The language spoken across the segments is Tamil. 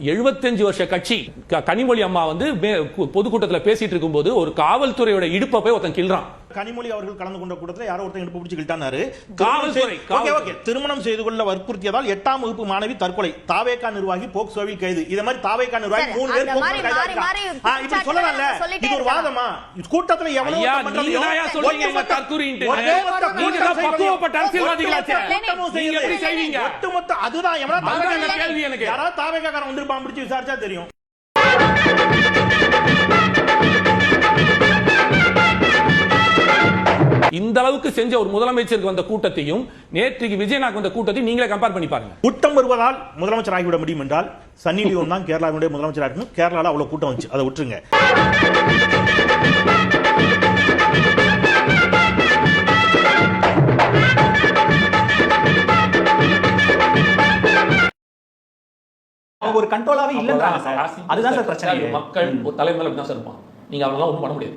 எழுபத்தஞ்சு வருஷ கட்சி கனிமொழி அம்மா வந்து பொதுக்கூட்டத்தில் கு- பேசிட்டு இருக்கும்போது ஒரு காவல்துறையோட இடுப்பை போய் ஒருத்தன் கிள்றான். கனிமொழி அவர்கள் கலந்து கொண்ட கூட்டத்தில் யாரோ ஒருத்தன் இடுப்பு பிடிச்சு கிட்டானாரு காவல்துறை, ஓகே காவல்துறை. ஓகே திருமணம் செய்து கொள்ள வற்புறுத்தியதால் எட்டாம் வகுப்பு மாணவி தற்கொலை. தாவேகா நிர்வாகி போக்சோவில் கைது. இத மாதிரி தாவேகா நிர்வாகி மூணு பேர் இப்படி சொல்லலாம்ல. இது ஒரு. வாதமா? கூட்டத்துல இவங்க ஒட்டுமொத்த- அதுதான் தாவேகா எனக்கு. யாராவது தாவேகாக்காரன் வந்திருப்பான் பிடிச்சு விசாரிச்சா தெரியும். இந்த அளவுக்கு செஞ்ச ஒரு முதலமைச்சருக்கு வந்த கூட்டத்தையும் நேற்றுக்கு விஜயநாக் வந்த கூட்டத்தையும் நீங்களே கம்பேர் பண்ணி பாருங்க. கூட்டம் வருவதால் முதலமைச்சர் ஆகிவிட முடியும் என்றால் சன்னி லியோன் தான் கேரளாவுடைய முதலமைச்சராக இருக்கணும். கேரளால அவ்வளவு கூட்டம் வந்துச்சு. அதை விட்டுருங்க. அவங்க ஒரு கண்ட்ரோலாவே இல்லன்றாங்க சார். அதுதான் சார் பிரச்சனை. மக்கள் ஒரு தலைமை மேல தான் சார் இருப்பான் நீங்க அவங்களாம் ஒண்ணும் பண்ண முடியாது.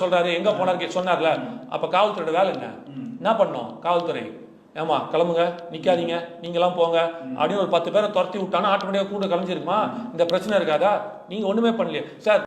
சொல்றாரு எங்க போனாரு சொன்னார்ல. அப்ப காவல்துறையோட வேலை என்ன? என்ன பண்ணோம்? காவல்துறை. ஏமா கிளம்புங்க நிக்காதீங்க நீங்களாம் போங்க. அப்படின்னு ஒரு பத்து பேரை துரத்தி விட்டானா ஆட்டோமேட்டிக்கா கூட கலைஞ்சிருக்குமா? இந்த பிரச்சனை இருக்காதா? நீங்க ஒண்ணுமே பண்ணலையே. சார்